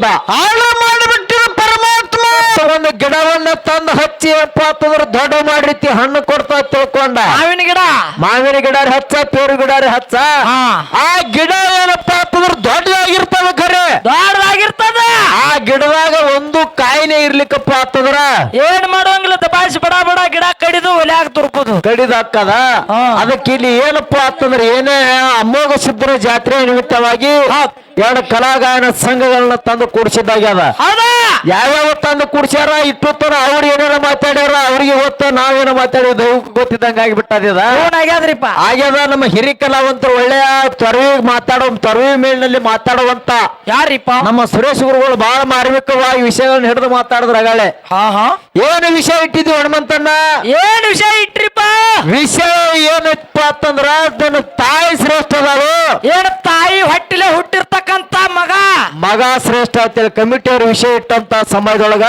ಇದ್ದ ಹಾಳು ಮಾಡಿಬಿಟ್ಟಿರ ಪರಮಾತ್ಮ. ಒಂದು ಗಿಡವನ್ನ ತಂದು ಹಚ್ಚಿ ಅಂತಂದ್ರೆ ದೊಡ್ಡ ಮಾಡಿರ್ತಿ ಹಣ್ಣು ಕೊಡ್ತಾ ತಿಳ್ಕೊಂಡ. ಮಾವಿನ ಗಿಡ. ಮಾವಿನ ಗಿಡ ಹಚ್ಚ? ಪೇರು ಗಿಡ ಹಚ್ಚ. ಆ ಗಿಡ ಏನಪ್ಪಾ ಅಂತಂದ್ರೆ ದೊಡ್ಡದಾಗಿರ್ತಾವ ಖರೆ. ದೊಡ್ಡದಾಗಿರ್ತದ. ಆ ಗಿಡದಾಗ ಒಂದು ಕಾಯಿಲೆ ಇರ್ಲಿಕ್ಕಪ್ಪ ಅಂತಂದ್ರ ಏನ್ ಮಾಡೋಂಗಿಲ್ಲ ದಬಾಯಿಸಿ ಬಡ ಬಡ ಗಿಡ ಕಡಿದು ಒಲ್ಯಾಗ ತುರ್ಬೋದು ಕಡಿದಾಕದ ಹಾ. ಅದಕ್ಕೆ ಇಲ್ಲಿ ಏನಪ್ಪಾ ಅಂತಂದ್ರೆ ಏನೇ ಅಮೋಘ ಸಿದ್ಧರ ಜಾತ್ರೆ ನಿಮಿತ್ತವಾಗಿ ಎರಡು ಕಲಾಗಾಯನ ಸಂಘಗಳನ್ನ ತಂದು ಕೂಡಿಸಿದ್ದಾಗ್ಯದ. ಹೌದಾ? ಯಾವ್ಯಾವ ತಂದು ಕೂಡ್ಸ್ಯಾರ? ಇಟ್ಟೊತ್ತನ ಅವ್ರು ಏನೇನ ಮಾತಾಡ್ಯಾರ ಅವ್ರಿಗೆ ಗೊತ್ತ ನಾವೇನ ಮಾತಾಡಿದ ಗೊತ್ತಿದ್ದಂಗ ಆಗಿಬಿಟ್ಟದ ಫೋನ್ ಆಗ್ಯಾದ್ರಿಪ್ಪ. ಆಗ್ಯದ ನಮ್ಮ ಹಿರಿ ಕಲಾವಂತರು ಒಳ್ಳೆಯ ತೊರವಿ ಮಾತಾಡೋ ತೊರವಿ ಮೇಲಿನಲ್ಲಿ ಮಾತಾಡುವಂತ ಯಾರಿಪ್ಪ? ನಮ್ಮ ಸುರೇಶ್ ಗುರುಗಳು ಬಹಳ ಮಾರ್ಮಿಕವಾಗಿ ವಿಷಯಗಳನ್ನ ಹಿಡಿದು ಮಾತಾಡಿದ್ರ ಅಗಾಳೆ ಹಾ ಹಾ. ಏನು ವಿಷಯ ಇಟ್ಟಿದ್ವಿ ಹನುಮಂತಣ್ಣ. ಏನ್ ವಿಷಯ ಇಟ್ರಿಪ್ಪ? ವಿಷಯ ಏನಪ್ಪ ಅಂತಂದ್ರ ನನ್ನ ತಾಯಿ ಶ್ರೇಷ್ಠ ಅದಾವು ಏನ್ ಮಗ ಶ್ರೇಷ್ಠ ಅಂತೇಳಿ ಕಮಿಟಿ ಅವ್ರ ವಿಷಯ ಇಟ್ಟಂತ ಸಮಯದೊಳಗ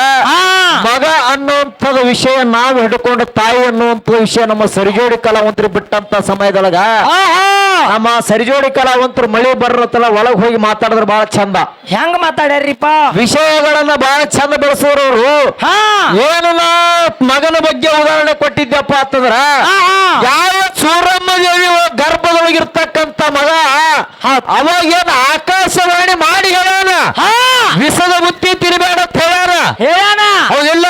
ಮಗ ಅನ್ನುವಂಥದ ವಿಷಯ ನಾವು ಹಿಡ್ಕೊಂಡು ತಾಯಿ ಅನ್ನುವಂಥ ವಿಷಯ ನಮ್ಮ ಸರಿಜೋಡಿ ಕಲಾವಂತರು ಬಿಟ್ಟಂತ ಸಮಯದೊಳಗ. ನಮ್ಮ ಸರಿಜೋಡಿ ಕಲಾವಂತರು ಮಳೆ ಬರತ್ತಲ್ಲ ಒಳಗ್ ಹೋಗಿ ಮಾತಾಡಿದ್ರೆ ಬಹಳ ಚಂದ ಹೆಂಗ್ ಮಾತಾಡ್ಯಾರಿಪ್ಪ ವಿಷಯಗಳನ್ನ ಬಹಳ ಚಂದ ಬೆಳೆಸೋರವ್ರು ಏನು ನಾ ಮಗನ ಬಗ್ಗೆ ಉದಾಹರಣೆ ಕೊಟ್ಟಿದ್ದಪ್ಪ ಅಂತಂದ್ರ. ಯಾವ ಸೂರಮ್ಮ ದೇವಿ ಗರ್ಭದೊಳಗಿರ್ತಕ್ಕಂತ ಮಗ ಅವಾಗೇನು ಆಕಾಶವಾಣಿ ಮಾಡಿ ಹೇಳೋಣ ಹಾ. ವಿಸದ ಬುತ್ತಿ ತಿರುಬೇಡ ಹೇಳ್ಯಾರ ಹೇಳಣ ಹೌದಿಲ್ಲ?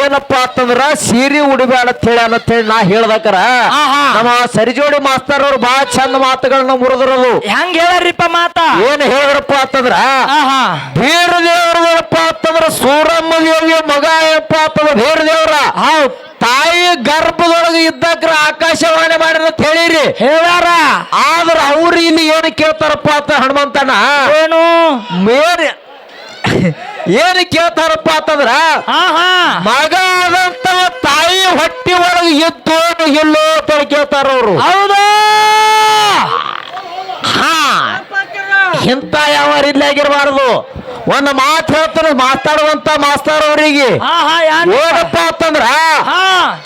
ಏನಪ್ಪ ಅಂತಂದ್ರ ಸೀರೆ ಉಡಬೇಡ ಅಂತ ಹೇಳ್ಯಾನ ಅಂತ ಹೇಳಿ ನಾ ಹೇಳ್ದಕ್ಕರ ಆಹಾ. ನಮ್ಮ ಸರಿಜೋಡಿ ಮಾಸ್ತರ್ ಅವ್ರು ಬಹಳ ಚಂದ ಮಾತುಗಳನ್ನ ಮುರಿದ್ರದು. ಹೆಂಗ್ ಹೇಳ್ಯಾರಿಪ್ಪ ಮಾತ? ಏನ್ ಹೇಳಿದ್ರಪ್ಪ ಅಂತಂದ್ರ ಆಹಾ. ಬೀರ ದೇವ್ರಪ್ಪ ಅಂತಂದ್ರ ಸೂರಮ್ಮ ದೇವಿಯ ಮಗ ಏನಪ್ಪ ಅಂತಂದ್ರ ಬೀರ ದೇವ್ರ ಹೌದ್. ತಾಯಿ ಗರ್ಭದೊಳಗೆ ಇದ್ದಕ್ರ ಆಕಾಶವಾಣಿ ಮಾಡಿರ ಅಂತ ಹೇಳಿರಿ. ಹೇಳ್ಯಾರ? ಆದ್ರ ಅವ್ರು ಇಲ್ಲಿ ಏನು ಕೇಳ್ತಾರಪ್ಪ ಅಂತ ಹನುಮಂತನ ಏನು? ಮೇರೆ ಏನು ಕೇಳ್ತಾರಪ್ಪ ಅಂತಂದ್ರ ಮಗ ಆದಂತ ತಾಯಿ ಹೊಟ್ಟಿ ಒಳಗೆ ಇದ್ದು ಎಲ್ಲೋ ಅಂತ ಕೇಳ್ತಾರ ಅವರು. ಇಂತ ಹಾ. ಇಂಥ ಯಾವ ಇಲ್ಲಾಗಿರ್ಬಾರ್ದು ಒಂದು ಮಾತು ಹೇಳ್ತಾರೆ ಮಾತಾಡುವಂತ ಮಾಸ್ತಾರ ಅವರಿಗೆ. ಏನಪ್ಪ ಅಂತಂದ್ರ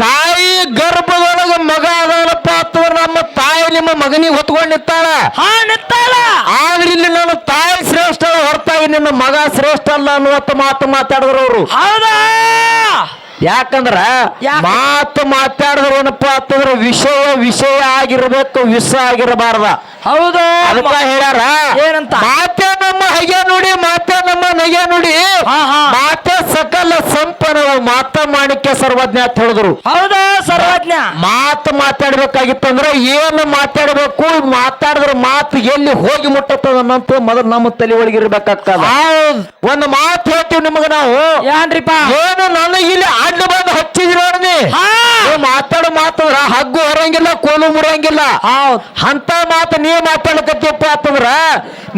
ತಾಯಿ ಗರ್ಭದೊಳಗ ಮಗ ಅದಾನಪ್ಪ ಅಂತಂದ್ರ ನಮ್ಮ ತಾಯಿ ನಿಮ್ಮ ಮಗನಿಗೆ ಹೊತ್ಕೊಂಡ್ ನಿಂತಾಳ ಹಾ ನಿತ್ತಾಳ ಆದ್ರೆ ಇಲ್ಲಿ ನನ್ನ ತಾಯಿ ಶ್ರೇಷ್ಠ ಹೊರತಾಗಿ ನಿನ್ನ ಮಗ ಶ್ರೇಷ್ಠ ಅಲ್ಲ ಅನ್ನುವಂತ ಮಾತು ಮಾತಾಡಿದ್ರು ಅವರು. ಹೌದಾ? ಯಾಕಂದ್ರ ಯಾಕ? ಮಾತು ಮಾತಾಡಿದ್ರೆ ಏನಪ್ಪಾ ಅಂತಂದ್ರ ವಿಷಯ ವಿಷಯ ಆಗಿರ್ಬೇಕು ವಿಷ ಆಗಿರಬಾರ್ದ. ಹೌದು. ಅದಕ್ಕ ಹೇಳ್ಯಾರ ಏನಂತ? ಮಾತೆ ನಮ್ಮ ಹಗೆ ನೋಡಿ ಮಾತೆ ನಮ್ಮ ನಗೆ ನೋಡಿ. ಹಾ, ಸಕಲ ಸಂಪನ್ನ ಮಾತ ಮಾಣಿಕ್ಯ ಸರ್ವಜ್ಞ ಅಂತ ಹೇಳಿದ್ರು. ಹೌದಾ ಸರ್ವಜ್ಞ? ಮಾತು ಮಾತಾಡ್ಬೇಕಾಗಿತ್ತಂದ್ರ ಏನು ಮಾತಾಡ್ಬೇಕು ಮಾತಾಡಿದ್ರ ಮಾತು ಎಲ್ಲಿ ಹೋಗಿ ಮುಟ್ಟತ್ತದ ಅನ್ನಂತ ಮೊದಲು ನಮ್ಮ ತಲೆ ಒಳಗಿರ್ಬೇಕಾಗ್ತದ. ಒಂದು ಮಾತು ಹೇಳ್ತೀವಿ ನಿಮಗ ನಾವು. ಯಾನ್ರಿಪ್ಪ? ಏನು ನನಗೆ ಇಲ್ಲಿ ಅಡ್ಡ ಬಂದು ಹಚ್ಚಿದ್ರಿ ನೋಡ್ನಿ ಹಾ ನೀವು ಮಾತಾಡೋ ಮಾತಂದ್ರ ಹಗ್ಗು ಹೊರಂಗಿಲ್ಲ ಕೋಲು ಮುರಂಗಿಲ್ಲ ಅಂತ ಮಾತು ನೀ ಮಾತಾಡಕತ್ತಿಪ್ಪ ಅಂತಂದ್ರ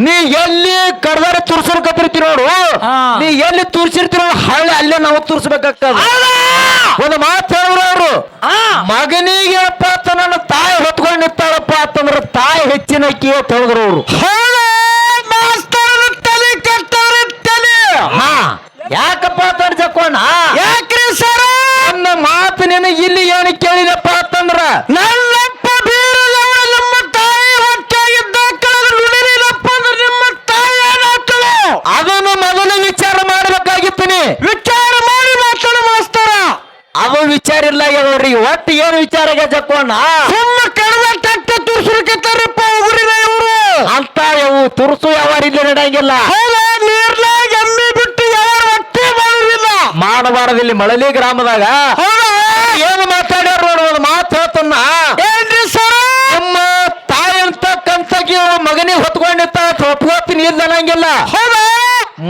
ನೀ ಎಲ್ಲಿ ಕಡ್ದಾರ ತುರ್ಸಿರ್ಕತ್ತಿರ್ತಿ ನೋಡು. ನೀ ಎಲ್ಲಿ ತುರ್ಸಿರ್ತಿರೋ ಹಳ್ಳಿ ಅಲ್ಲೇ ನಾವು ತುರ್ಸ್ಬೇಕಾಗ್ತದ. ಒಂದು ಮಾತು ಹೇಳಿದ್ರು ಅವರು. ಮಗನಿಗೆ ಅಪ್ಪ ಅಂತ ನನ್ನ ತಾಯಿ ಹೊತ್ಕೊಂಡು ನಿಂತಾಳಪ್ಪ ಅಂತಂದ್ರ ತಾಯಿ ಹೆಚ್ಚಿನ ಕಿ ಅಂತ ಹೇಳಿದ್ರು ಅವರು ತಲೆ ಕೆಟ್ಟವ್ರ ತಲೆ. ಹಾ. ಯಾಕಪ್ಪ ಅಂತ ಜಕ್ಕೋಣ ಯಾಕ್ರಿ ಸರ್? ನನ್ನ ಮಾತು ನಿನಗೆ ಇಲ್ಲಿ ಏನು ಕೇಳಿದಪ್ಪ ಅಂತಂದ್ರ ನನ್ನಪ್ಪ ವಿಚಾರ ಇಲ್ಲ ಅವ್ರಿಗೆ ಒಟ್ಟು ಏನು ವಿಚಾರ ಜಕ್ಕೋಣ ಸುಮ್ಮ ಕಡದ ತಟ್ಟ ತುರ್ಸಿರ್ಕತ್ತಾರಪ್ಪ ಊರಿನ ಇವರು. ಅಂತ ಇವು ತುರ್ಸು ಯಾವಾರ ಇಲ್ಲಿ ನಡೆಯಂಗಿಲ್ಲ. ನೀರ್ಲಾಗ ಎಮ್ಮಿ ಬಿಟ್ಟು ಯಾವಾರ ಒಟ್ಟೆ ಮಾಡುದಿಲ್ಲ ಮಾಡಬಾರದು ಇಲ್ಲಿ ಮಳಲಿ ಗ್ರಾಮದಾಗ. ಏನು ಮಾತಾಡ್ಯಾರ ನೋಡು ಒಂದು ಮಾತು ಹೇಳ್ತನ್ನ ಏನ್ರಿ ಸರ್? ನಿಮ್ಮ ತಾಯಿ ಅಂತಕ್ಕಂಥಗಿ ಮಗನಿಗೆ ಹೊತ್ಕೊಂಡಿತ್ತ ಒಪ್ಕೋತೀನಿ ಇಲ್ಲ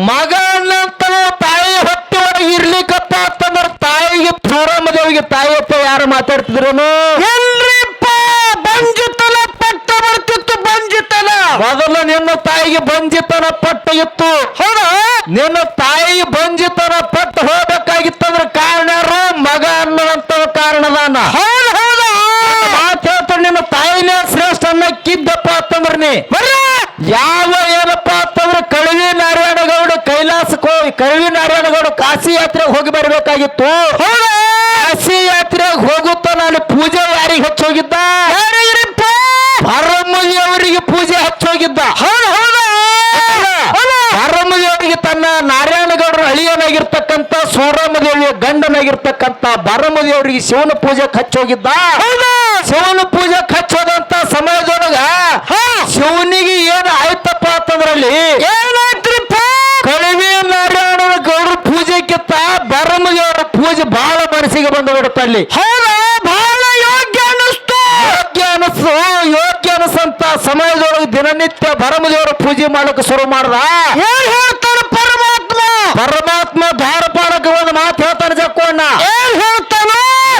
ಮಗ ಅನ್ನಂತ ತಾಯಿ ಹೊಟ್ಟೆ ಒಳಗೆ ಇರ್ಲಿಕ್ಕಪ್ಪ ಅಂತಂದ್ರ ತಾಯಿಗೆ ಸೂರಮ್ಮ ದೇವಿಗೆ ತಾಯಿ ಅಪ್ಪ ಯಾರು ಮಾತಾಡ್ತಿದ್ರೇನು ಎಲ್ರಿಪ್ಪ ಬಂಜಿತನ ಪಟ್ಟ ಬರ್ತಿತ್ತು ಬಂಜಿತನ ಮೊದಲು ನಿನ್ನ ತಾಯಿಗೆ ಬಂಜಿತನ ಪಟ್ಟ ಇತ್ತು ಹೌದ ನಿನ್ನ ತಾಯಿ ಬಂಜಿತನ ಪಟ್ಟು ಹೋಗ್ಬೇಕಾಗಿತ್ತಂದ್ರ ಕಾರಣ ಯಾರು? ಮಗ ಅನ್ನುವಂತ ಕಾರಣದಾನ. ಹೌದು ಹೌದು. ಮಾತು ನಿನ್ನ ತಾಯಿನೇ ಶ್ರೇಷ್ಠ ಅನ್ನ ಕಿದ್ದಪ್ಪ ಅಂತಂದ್ರ ನೀ. ಯಾವ ಏನಪ್ಪ ಅಂತಂದ್ರೆ ಕಳವಿ ನಾರಾಯಣಗೌಡ ಕೈಲಾಸಕ್ಕೆ ಹೋಗಿ ಕಳವಿ ನಾರಾಯಣಗೌಡ ಕಾಶಿ ಯಾತ್ರೆಗೆ ಹೋಗಿ ಬರಬೇಕಾಗಿತ್ತು. ಕಾಶಿ ಯಾತ್ರೆಗೆ ಹೋಗುತ್ತ ನಾನು ಪೂಜೆ ಯಾರಿಗೆ ಹಚ್ಚೋಗಿದ್ದ? ಅವರಿಗೆ ಪೂಜೆ ಹಚ್ಚೋಗಿದ್ದ. ಪರಮುನಿ ಅವರಿಗೆ ತನ್ನ ತಾಯಿನಾಗಿರ್ತಕ್ಕಂಥ ಸೂರಮದೇವಿಯ ಗಂಡನಾಗಿರ್ತಕ್ಕಂಥ ಬರಮದೇವರಿಗೆ ಶಿವನ ಪೂಜೆ ಹಚ್ಚೋಗಿದ್ದ? ಶಿವನ ಪೂಜೆ ಹಚ್ಚೋದಂತ ಸಮಯದೊಳಗ ಶಿವನಿಗೆ ಏನ್ ಆಯ್ತಪ್ಪ ಅಂತಂದ್ರಲ್ಲಿ ಏನಾಯ್ತ್ರಿಪ್ಪ? ಕಣಿವೆ ನಾರಾಯಣನ ಗೌಡ್ರ ಪೂಜೆಕ್ಕಿಂತ ಬರಮದೇವರ ಪೂಜೆ ಬಹಳ ಮನಸ್ಸಿಗೆ ಬಂದು ಬಿಡುತ್ತಲ್ಲಿ ಬಹಳ ಯೋಗ್ಯ ಅನಿಸ್ತು ಯೋಗ್ಯ ಅನಿಸ್ತು ಯೋಗ್ಯ ಅನಿಸಂತ ಸಮಯದೊಳಗೆ ದಿನನಿತ್ಯ ಭರಮದೇವರ ಪೂಜೆ ಮಾಡಕ್ಕೆ ಶುರು ಮಾಡ್ದ ಏನ್ ಹೇಳ್ತಾನೆ ಪರಮಾತ್ಮ ಪರಮಾತ್ಮ ಧಾರಪಾಲಕ ಒಂದು ಮಾತು ಹೇಳ್ತಾನೆ ಜಕ್ಕೋಣ್ಣ ಏನ್ ಹೇಳ್ತಾನ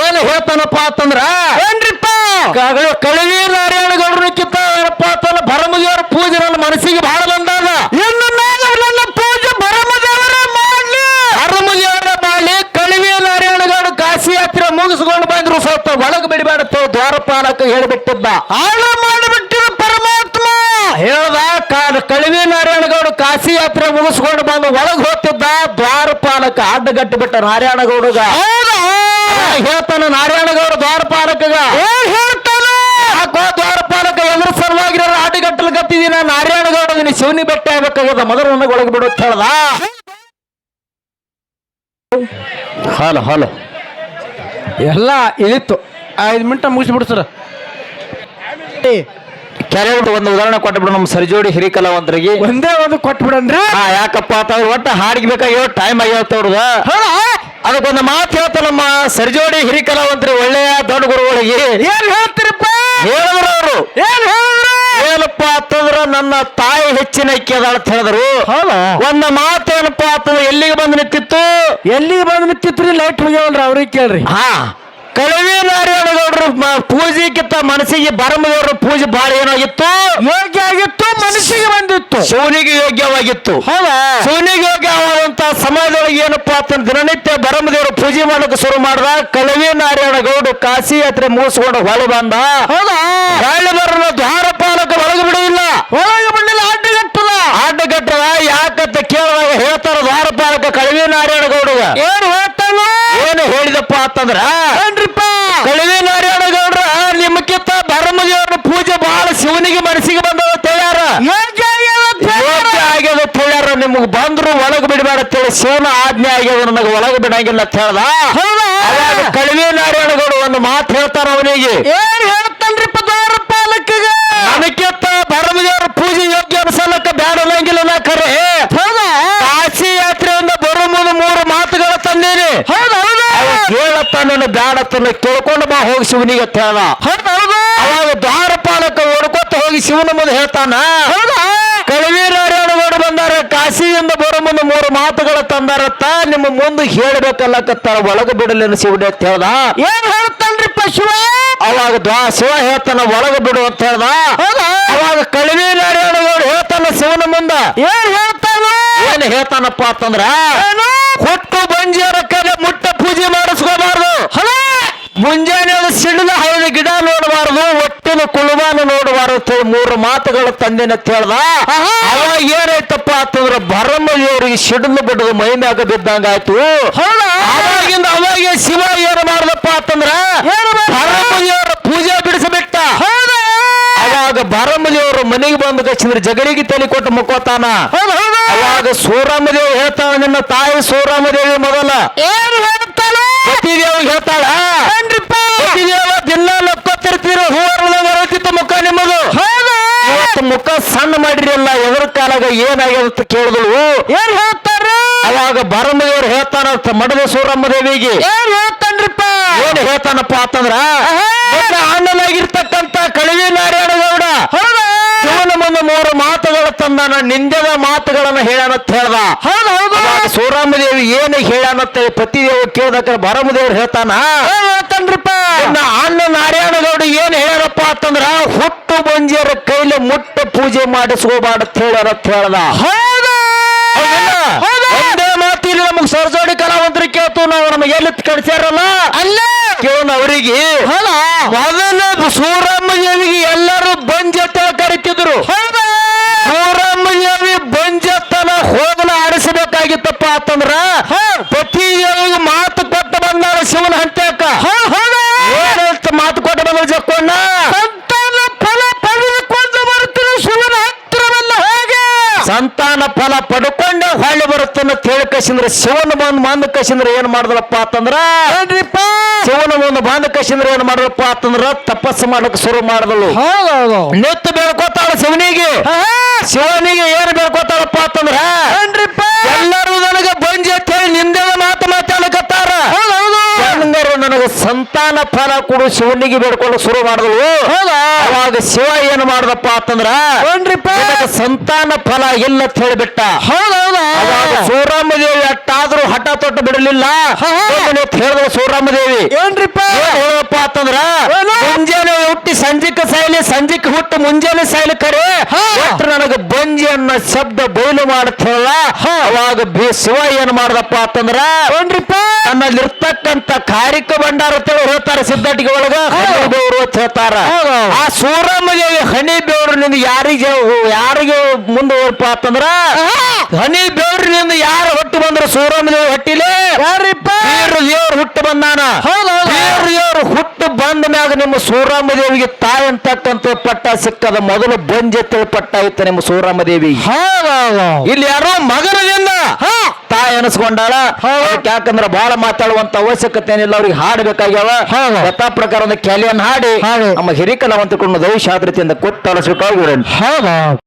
ಏನ್ ಹೇಳ್ತಾನಪ್ಪ ಅಂತಂದ್ರ ಏನ್ರಿಪ್ಪ ಕಳವಿ ನಾರಾಯಣ ಗೌಡ್ರಕ್ಕಿಂತ ಏನಪ್ಪ ಅಂತಂದ್ರ ಭರಮದೇವರ ಪೂಜೆ ನನ್ನ ಮನಸ್ಸಿಗೆ ಬಹಳ ಬಂದಾಗ ಇನ್ನು ನಾನು ನನ್ನ ಪೂಜೆ ಭರಮದೇವರ ಮಾಡ್ಲಿ ಭರಮದೇವರ ಮಾಡ್ಲಿ ಕಳವಿ ನಾರಾಯಣ ಗೌಡ ಕಾಶಿ ಯಾತ್ರೆ ಮುಗಿಸ್ಕೊಂಡು ಬಂದ್ರು ಸ್ವಲ್ಪ ಒಳಗೆ ಬಿಡಬೇಡತ್ತೆ ದ್ವಾರಪಾಲಕ ಹೇಳಿಬಿಟ್ಟಿದ್ದ ಹಾಳು ಮಾಡಿಬಿಟ್ಟಿದ ಪರಮಾತ್ಮ ಹೇಳ್ದ ಕಾ- ಕಳವಿ ನಾರಾಯಣಗೌಡ ಕಾಶಿ ಯಾತ್ರೆ ಮುಗಿಸ್ಕೊಂಡು ಬಂದು ಒಳಗೆ ಹೋಗ್ತಿದ್ದ ದ್ವಾರಪಾಲಕ ಅಡ್ಡಗಟ್ಟಿ ಬಿಟ್ಟ ನಾರಾಯಣಗೌಡಗ ಹೇಳ್ತಾನ ನಾರಾಯಣಗೌಡ ದ್ವಾರಪಾಲಕಗ ಹೇಳ್ತಾನ ಯಾಕೋ ದ್ವಾರಪಾಲಕ ಎದ್ರ ಸಲುವಾಗಿ ಅಡ್ಡಗಟ್ಟಲು ನಾರಾಯಣ ನಾರಾಯಣಗೌಡ ನೀನು ಶಿವನಿ ಬೆಟ್ಟ ಆಗ್ಬೇಕಾಗದ ಮೊದಲು ನನಗೆ ಒಳಗೆ ಬಿಡು ಅಂತ ಹೇಳ್ದ. Hello hello. ಎಲ್ಲ ಇಳಿತು ಐದು ಮಿನಿಟ ಮುಗಿಸ್ಬಿಡು ಸರ್. ಕೆಲವರು ಒಂದು ಉದಾಹರಣೆ ಕೊಟ್ಟಬಿಡು ನಮ್ಮ ಸರಿಜೋಡಿ ಹಿರಿಕಲಾವಂತರಿಗೆ. ಒಂದೇ ಒಂದು ಕೊಟ್ಬಿಡಂದ್ರೆ ಹಾ ಯಾಕಪ್ಪ ಅಂತಂದ್ರೆ ಒಟ್ಟು ಹಾಡಿಗೆ ಬೇಕಾಗಿರೋ ಟೈಮ್ ಆಗ್ಯಾವತ್ತ ಅವ್ರದ ಅದಕ್ಕೊಂದು ಮಾತು ಹೇಳ್ತ ನಮ್ಮ ಸರಿಜೋಡಿ ಹಿರಿಕಲಾವಂತರಿ ಒಳ್ಳೆಯ ದೊಡ್ಡ ಗುರುಗಳಿಗೆ. ಏನ್ ಹೇಳ್ತೀರಪ್ಪ? ಹೇಳಿದ್ರು ಅವರು. ಏನ್ ಹೇಳಿದ್ರು? ಏನಪ್ಪ ಅಂತಂದ್ರ ನನ್ನ ತಾಯಿ ಹೆಚ್ಚಿನ ಅಂತ ಹೇಳಿದ್ರು. ಒಂದ ಮಾತು ಏನಪ್ಪಾ ಅಂತಂದ್ರೆ ಎಲ್ಲಿಗೆ ಬಂದು ನಿಂತಿತ್ತು? ಎಲ್ಲಿಗೆ ಬಂದು ನಿಂತಿತ್ರಿ? ಲೈಟ್ ಹೋಗ್ಯಾವಲ್ರಿ ಅವ್ರಿಗೆ ಕೇಳ್ರಿ. ಹಾ ಕಳವಿ ನಾರಾಯಣಗೌಡರು ಪೂಜೆಗಿಂತ ಮನಸ್ಸಿಗೆ ಬರಮದೇವರ ಪೂಜೆ ಬಹಳ ಏನಾಗಿತ್ತು? ಯೋಗ್ಯ ಆಗಿತ್ತು ಮನಸ್ಸಿಗೆ ಬಂದಿತ್ತು. ಶಿವನಿಗೆ ಯೋಗ್ಯವಾಗಿತ್ತು. ಶಿವನಿಗೆ ಯೋಗ್ಯವಾದಂತ ಸಮಾಜದೊಳಗೆ ಏನಪ್ಪಾ ಅಂತ ದಿನನಿತ್ಯ ಬರಮದೇವರು ಪೂಜೆ ಮಾಡಕ್ಕೆ ಶುರು ಮಾಡ್ದ ಕಳವಿ ನಾರಾಯಣ ಗೌಡ ಕಾಶಿ ಯಾತ್ರೆ ಮುಗಿಸ್ಕೊಂಡು ಹೊಳೆ ಬಂದ. ಹೌದಾ? ಹೊಳೆ ದ್ವಾರ ದ್ವಾರಪಾಲಕ ಒಳಗೆ ಬಿಡುವುದಿಲ್ಲ ಒಳಗೆ ಬಂದಿಲ್ಲ ಅಡ್ಡಗಟ್ಟದ ಅಡ್ಡಗಟ್ಟದ ಯಾಕಂತ ಕೇಳುವಾಗ ಹೇಳ್ತಾರ ದ್ವಾರಪಾಲಕ ಕಳವಿ ನಾರಾಯಣ ಗೌಡಗ ಏನು ಹೇಳ್ತಾನ? ಏನು ಹೇಳಿದಪ್ಪ ಅಂತಂದ್ರ ಏನ್ರಿಪ್ಪ? ಕಳವಿ ನಾರಾಯಣ ಗೌಡ್ರ ನಿಮ್ಗಿಂತ ಧರ್ಮದೇವ್ರ ಪೂಜೆ ಬಹಳ ಶಿವನಿಗೆ ಮನಸ್ಸಿಗೆ ಬಂದವ ತಯಾರ ಆಗ್ಯದ ಅಂತ ಹೇಳ್ಯಾರ. ನಿಮಗ್ ಬಂದ್ರು ಒಳಗೆ ಬಿಡಬೇಡ ತಿಳಿ ಶಿವನ ಆಜ್ಞೆ ಆಗ್ಯದ ನನಗೆ ಒಳಗೆ ಬಿಡಂಗಿಲ್ಲ ಅಂತ ಹೇಳ್ದ. ಕಳವಿ ನಾರಾಯಣ ಗೌಡ ಒಂದು ಮಾತು ಹೇಳ್ತಾರ ಅವನಿಗೆ. ಏನ್ ಹೇಳ್ತಾನ್ರಿಪ್ಪ ದ್ವಾರ ಪಾಲಕಿಗೆ ನನಕ್ಕಿಂತ ಬರಮದೇವ್ರ ಪೂಜೆ ಯೋಗ್ಯ ಅನ್ಸಲಕ್ಕ ಬ್ಯಾಡ ಅನ್ನಂಗಿಲ್ಲ ನಾ ಖರೆ ಹೌದಾ ಕಾಶಿ ಯಾತ್ರೆಯಿಂದ ಬರೋ ಮುಂದೆ ಮೂರು ಮಾತುಗಳ ತಂದೀನಿ ಹೌದಾ ಹೌದಾ. ಕೇಳತ್ತ ನನ್ನ ಕೇಳ್ಕೊಂಡು ಬಾ ಹೋಗಿ ಶಿವನಿಗೆ ಅಂತ ಹೌದಾ ಹೌದಾ. ಅವಾಗ ದ್ವಾರಪಾಲಕ ಓಡ್ಕೊತ ಹೋಗಿ ಶಿವನ ಮುಂದೆ ಹೇಳ್ತಾನ. ಹೌದಾ ಕಳವಿ ನಾರಾಯಣಗೌಡ ಬಂದಾರ ಕಾಶಿಯಿಂದ ಬರೋ ಮುಂದೆ ಮೂರು ಮಾತುಗಳ ತಂದಾರತ್ತ ನಿಮ್ಮ ಮುಂದೆ ಹೇಳ್ಬೇಕಲ್ಲಕತ್ತಾರ ಒಳಗ ಬಿಡಲೇನು ಶಿವನೇ ಅಂತ ಹೇಳ್ದ. ಏನ್ ಹೇಳ್ತಾನ್ರಿ ಪಶುವ ಅವಾಗ ದ್ವಾ ಶಿವ ಹೇಳ್ತಾನ ಒಳಗ ಬಿಡು ಅಂತ ಹೇಳ್ದ. ಅವಾಗ ಕಳವಿ ನಾರಾಯಣಗೌಡ ಹೇಳ್ತಾನ ಶಿವನ ಮುಂದ. ಏನ್ ಹೇಳ್ತಾನ? ಏನ್ ಹೇಳ್ತಾನಪ್ಪ ಅಂತಂದ್ರ ಹುಟ್ಟು ಬಂಜಿಯರ ಕಲೆ ಮುಟ್ಟ ಪೂಜೆ ಮಾಡಿಸ್ಕೋಬಾರ್ದು ಹಲೋ ಮುಂಜಾನೆ ಅದು ಸಿಡಿದ ಹೈದ ಗಿಡ ನೋಡಬಾರದು ಒಟ್ಟಿನ ಕುಳುವಾನ ನೋಡಬಾರದು ಅಂತ ಹೇಳಿ ಮೂರು ಮಾತುಗಳು ತಂದಿನ ಅಂತ ಹೇಳ್ದ ಅವಾಗ ಏನಾಯ್ತಪ್ಪ ಅಂತಂದ್ರ ಭರಮದೇವರಿಗೆ ಸಿಡಿದು ಬಿಡದು ಮೈ ಮ್ಯಾಗ ಬಿದ್ದಂಗ ಆಯ್ತು ಹೌದಾ? ಅವಾಗಿಂದ ಅವಾಗೆ ಶಿವ ಏನ್ ಮಾಡ್ದಪ್ಪ ಅಂತಂದ್ರ ಏನು ಮಾಡ್ದ? ಭರಮದೇವರ ಪೂಜೆ ಬಿಡಿಸಬಿಟ್ಟ ಹೌದಾ? ಅವಾಗ ಭರಮದೇವರು ಮನೆಗೆ ಬಂದು ಕಚ್ಚಿದ್ರೆ ಜಗಳಿಗೆ ತಲೆ ಕೊಟ್ಟು ಮುಕ್ಕೋತಾನ. ಹೌದಾ ಹೌದಾ. ಅವಾಗ ಸೂರಮ್ಮದೇವಿ ಹೇಳ್ತಾಳ ನಿನ್ನ ತಾಯಿ ಸೂರಮ್ಮದೇವಿ ಮೊದಲ. ಏನ್ ಹೇಳ್ತಾನ? ಪತಿದೇವಿ ಸಣ್ಣ ಮಾಡಿರಲ್ಲ ಎದ್ರ ಕಾಲಾಗ ಏನಾಗ್ಯದ ಅಂತ ಕೇಳಿದಳು. ಏನ್ ಹೇಳ್ತಾರ ಅವಾಗ ಬರಮದೇವ್ರು ಹೇಳ್ತಾನ ಮಡದ ಸೂರಮ್ಮ ದೇವಿಗೆ ಏನ್ ಹೇಳ್ತಾನ್ರಿಪ್ಪ? ಏನ್ ಹೇಳ್ತಾನಪ್ಪ ಅಂತಂದ್ರ ಅಣ್ಣನಾಗಿರ್ತಕ್ಕಂತ ಕಳವಿ ನಾರಾಯಣ ಗೌಡ. ಹೌದಾ? ಶಿವನ ಮುಂದೆ ಮೂರು ಮಾತುಗಳು ತಂದಾನ ನಿಂದದ ಮಾತುಗಳನ್ನ ಹೇಳ್ಯಾನಂತ ಹೇಳ್ದ. ಹೌದಾ ಹೌದು. ಅವಾಗ ಸೂರಮ್ಮದೇವಿ ಏನು ಪತಿ ಪತಿದೇವ್ ಕೇಳ್ದಕ್ಕ ಬರಮದೇವ್ರು ಹೇಳ್ತಾನ ನನ್ನ ಅಣ್ಣ ನಾರಾಯಣಗೌಡ ಏನ್ ಹೇಳ್ಯಾರಪ್ಪ ಅಂತಂದ್ರ ಹುಟ್ಟು ಬಂಜಿಯರ ಕೈಲಿ ಮುಟ್ಟ ಪೂಜೆ ಮಾಡಿಸ್ಕೋಬಾರ್ದು ಅಂತ ಹೇಳ್ಯಾರ ಅಂತ ಹೇಳ್ದ. ಒಂದೇ ಮಾತಿಲ್ಲ ನಮಗ್ ಸರ್ಜೋಡಿ ಕಲಾವಂತರಿ ಕೇಳ್ತು ನಾವು ನಮಗೆ ಎಲ್ಲಿ ಕಳಿಸ್ಯಾರಲ್ಲ? ಅಲ್ಲ. ಕೇಳೋಣ ಅವರಿಗೆ. ಮೊದಲ ಸೂರಮ್ಮ ದೇವಿಗೆ ಎಲ್ಲರೂ ಬಂಜತ್ತ ಕರಿತಿದ್ರು. ಹೌದಾ. ಸೂರಮ್ಮ ದೇವಿ ಬಂಜತ್ತನ ಹೋಗಲ ಆಡಿಸಬೇಕಾಗಿತ್ತಪ್ಪ ಅಂತಂದ್ರ ಪ್ರತಿ ಮಾತು ಕೊಟ್ಟು ಬಂದಾರ ಶಿವನ ಏನಂತ ಜಕ್ಕೊಂಡ ಸಂತಾನ ಫಲ ಪಡೆದುಕೊಂಡು ಬರ್ತೀನಿ ಶಿವನ ಹತ್ರವಲ್ಲ ಹೇಗೆ? ಸಂತಾನ ಫಲ ಪಡ್ಕೊಂಡೆ ಹೊಳ್ಳಿ ಬರುತ್ತನ್ನ ಕೇಳಿ ಕಸಿಂದ್ರ ಶಿವನ ಬಂದು ಬಂದ ಕಸಿಂದ್ರೆ ಏನ್ ಮಾಡಿದ್ರಪ್ಪ ಅಂತಂದ್ರ ಶಿವನ ಒಂದು ಬಂದ ಕಸಿಂದ್ರೆ ಏನ್ ಮಾಡಿದ್ರಪ್ಪ ಅಂತಂದ್ರ ತಪಸ್ಸು ಮಾಡಕ್ ಶುರು ಮಾಡಿದಳು. ನಿತ್ತು ಬೇಡ್ಕೋತಾಳ ಶಿವನಿಗೆ. ಶಿವನಿಗೆ ಏನ್ ಬೇಡ್ಕೋತಾಳಪ್ಪ ಅಂತಂದ್ರ ಏನ್ರಿಪ್ಪ? ಸಂತಾನ ಫಲ ಕೊಡು ಶಿವನಿಗೆ ಬೇಡ್ಕೊಂಡು ಶುರು ಮಾಡಿದ್ವು ಅವಾಗ ಶಿವ ಏನ್ ಮಾಡ್ದಪ್ಪ ಅಂತಂದ್ರ ಸಂತಾನ ಫಲ ಇಲ್ಲ ಅಂತ ಹೇಳಿಬಿಟ್ಟ. ಹೌದೌದ ದೇವಿ ಅಟ್ಟಾದ್ರೂ ಹಠ ತೊಟ್ಟು ಬಿಡಲಿಲ್ಲ. ಹೇಳಿದ್ರು ಹಾ. ದೇವಿ ಹೇಳಪ್ಪ ಅಂತಂದ್ರ? ಮುಂಜಾನೆ ಹುಟ್ಟಿ ಸಂಜಿಕ ಸಾಯ್ಲಿ ಸಂಜಿಕ ಹುಟ್ಟು ಮುಂಜಾನೆ ಸಾಯ್ಲಿ ಕರೆ. ನನಗೆ ಬಂಜಿ ಅನ್ನೋ ಶಬ್ದ ಬಯಲು ಮಾಡುತ್ತಲ್ಲ ಅವಾಗ ಬಿ ಶಿವ ಏನ್ ಮಾಡ್ದಪ್ಪ ಅಂತಂದ್ರ ಏನ್ರಿಪ್ಪ? ನನ್ನಲ್ಲಿರ್ತಕ್ಕಂಥ ಕಾರಿಕ ಭಂಡಾರ ಹೇಳಿ ಹೇಳ್ತಾರೆ ಸಿದ್ಧಟಿಗೆ ಒಳಗ ಹನಿ ಬೇವರು ಅಂತ ಹೇಳ್ತಾರ. ಆ ಸೂರಮ್ಮಗೆ ಹನಿ ಬೇವ್ರಿನಿಂದ ಯಾರಿಗೆ ಯಾರಿಗೆ ಮುಂದೆ ಹೋಗ್ಪ ಅಂತಂದ್ರ? ಹನಿ ಬೇವ್ರಿನಿಂದ ಯಾರು ಹೊಟ್ಟು ಬಂದ್ರು ಸೂರಮ್ಮದೇವಿ ಹೊಟ್ಟಿಲೆ? ದೇವ್ರು ಹುಟ್ಟು ಬಂದಾನ. ದೇವ್ರು ಹುಟ್ಟು ಬಂದ ಮ್ಯಾಗ ನಿಮ್ಮ ಸೂರಮ್ಮದೇವಿಗೆ ತಾಯಿ ಅಂತಕ್ಕಂತ ಪಟ್ಟ ಸಿಕ್ಕದ ಮೊದಲು ಬಂಜೆ ಪಟ್ಟ ಇತ್ತು ನಿಮ್ಮ ಸೂರಮ್ಮ ದೇವಿ ಇಲ್ಲಿ ಯಾರೋ ಮಗನದಿಂದ ಅದಕ್ಕೆ ಯಾಕಂದ್ರೆ ಬಹಳ ಮಾತಾಡುವಂತ ಅವಶ್ಯಕತೆ ಏನಿಲ್ಲ ಅವ್ರಿಗೆ ಹಾಡಬೇಕಾಗ್ಯಾವ. ಯಥಾ ಪ್ರಕಾರ ಒಂದು ಕ್ಯಾಲಿಯನ್ ಹಾಡಿ. ನಮ್ಮ ಹಿರಿಕಲಾವಂತಕೊಂಡು ದೈವ ಶಾದ್ರತೆಯಿಂದ ಕೊಟ್ಟು ಹೌದೌದು